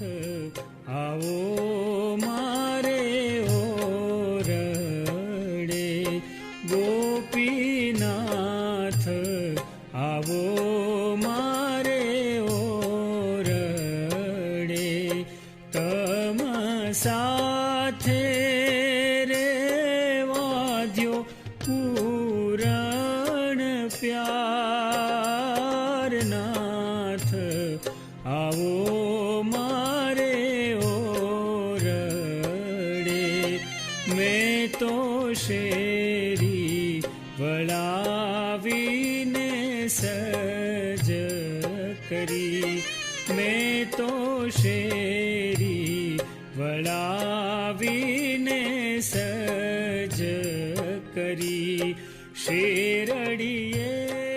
નાથ આવો મારે ઓરડે ગોપીનાથ. આવો મારે ઓરડે તમ સાથે રે વાદ્યો પૂરણ પ્યાર નાથ મેં તો શેરી વળાવીને સજ કરી. મેં તો શેરી વળાવીને સજ કરી. શેરડીએ